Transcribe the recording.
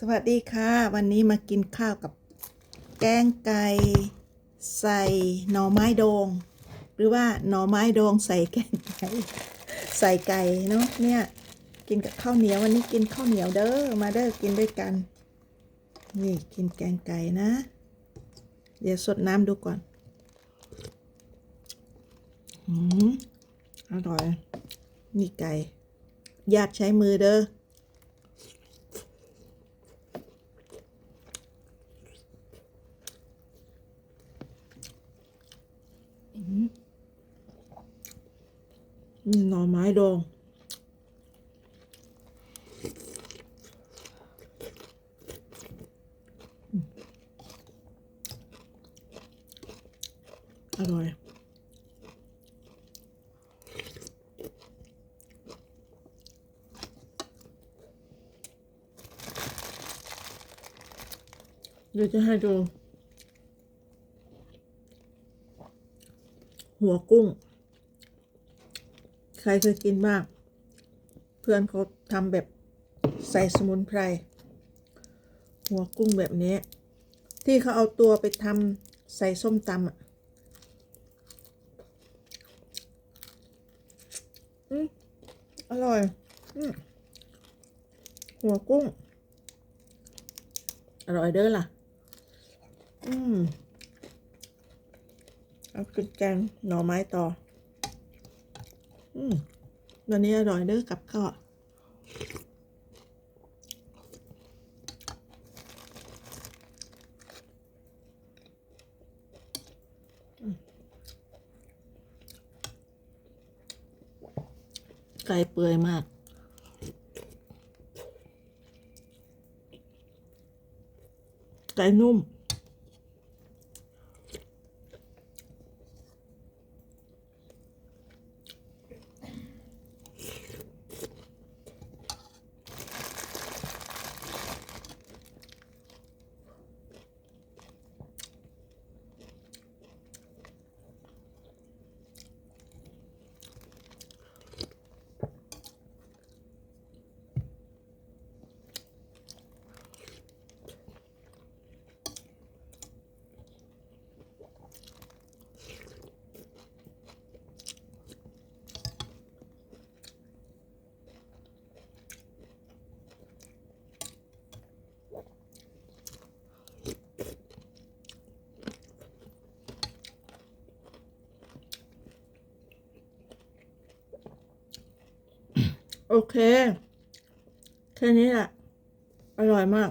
สวัสดีค่ะ วันนี้มากินข้าวกับแกงไก่ใส่หน่อไม้ดองหรือว่าหน่อไม้ดองใส่แกงไก่ใส่ไก่เนาะเนี่ยกินกับข้าวเหนียววันนี้กินข้าวเหนียวเด้อมาเด้อกินด้วยกัน นี่กินแกงไก่นะ เดี๋ยวสดน้ำดูก่อนอืมอร่อยนี่ไก่ญาติใช้มือเด้อ หน่อไม้ดองอร่อยเดี๋ยวจะให้ดู หัวกุ้งใครเคยกินบ้างเพื่อนเขาทำแบบใส่สมุนไพร หัวกุ้งแบบนี้ ที่เขาเอาตัวไปทำใส่ส้มตำอะอร่อยอหัวกุ้ง อร่อยเด้อล่ะ อืม เอากินแกงหน่อไม้ต่อ อืมวันนี้อร่อยเด้อกับข้อไก่เปื่อยมาก ไก่นุ่ม โอเค แค่นี้แหละ อร่อยมาก